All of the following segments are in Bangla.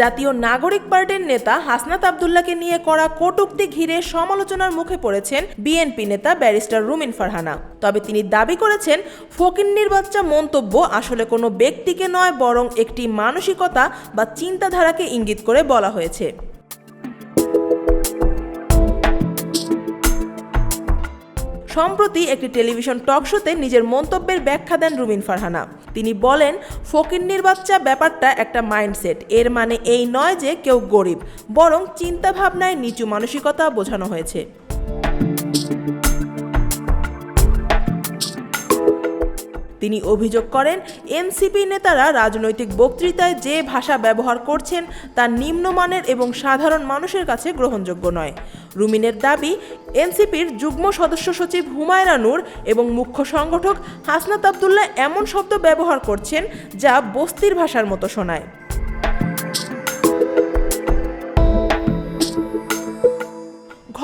জাতীয় নাগরিক পার্টির নেতা হাসনাত আবদুল্লাহকে নিয়ে করা কটুক্তি ঘিরে সমালোচনার মুখে পড়েছেন বিএনপি নেতা ব্যারিস্টার রুমিন ফারহানা। তবে তিনি দাবি করেছেন ফকিন্নির বাচ্চা মন্তব্য আসলে কোনো ব্যক্তিকে নয়, বরং একটি মানসিকতা বা চিন্তাধারাকে ইঙ্গিত করে বলা হয়েছে। সম্প্রতি একটি টেলিভিশন টক শোতে নিজের মন্তব্যের ব্যাখ্যা দেন রুমিন ফারহানা। তিনি বলেন ফকিন্নির বাচ্চা ব্যাপারটা একটা মাইন্ডসেট। এর মানে এই নয় যে কেউ গরিব, বরং চিন্তাভাবনায় নিচু মানসিকতা বোঝানো হয়েছে। তিনি অভিযোগ করেন, এনসিপি নেতারা রাজনৈতিক বক্তৃতায় যে ভাষা ব্যবহার করছেন তা নিম্নমানের এবং সাধারণ মানুষের কাছে গ্রহণযোগ্য নয়। রুমিনের দাবি, এনসিপির যুগ্ম সদস্য সচিব হুমায়রা নূর এবং মুখ্য সংগঠক হাসনাত আবদুল্লাহ এমন শব্দ ব্যবহার করছেন যা বস্তির ভাষার মতো শোনায়।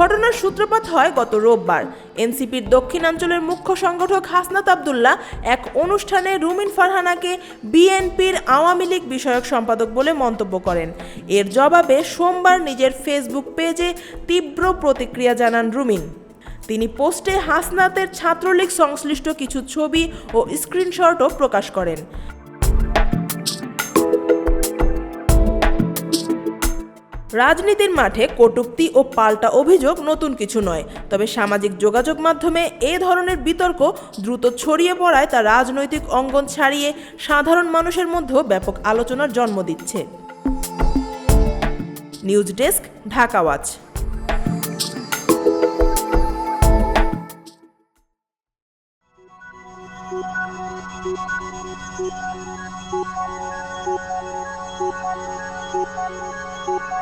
ঘটনার সূত্রপাত হয় গত রোববার। এনসিপির দক্ষিণাঞ্চলের মুখ্য সংগঠক হাসনাত আবদুল্লাহ এক অনুষ্ঠানে রুমিন ফারহানাকে বিএনপির আওয়ামী লীগ বিষয়ক সম্পাদক বলে মন্তব্য করেন। এর জবাবে সোমবার নিজের ফেসবুক পেজে তীব্র প্রতিক্রিয়া জানান রুমিন। তিনি পোস্টে হাসনাতের ছাত্রলীগ সংশ্লিষ্ট কিছু ছবি ও স্ক্রিনশটও প্রকাশ করেন। রাজনীতির মাঠে কটূক্তি ও পাল্টা অভিযোগ নতুন কিছু নয়। তবে সামাজিক যোগাযোগ মাধ্যমে এ ধরনের বিতর্ক দ্রুত ছড়িয়ে পড়ায় তা রাজনৈতিক অঙ্গন ছাড়িয়ে সাধারণ মানুষের মধ্যেও ব্যাপক আলোচনার জন্ম দিচ্ছে। News desk, Dhaka watch.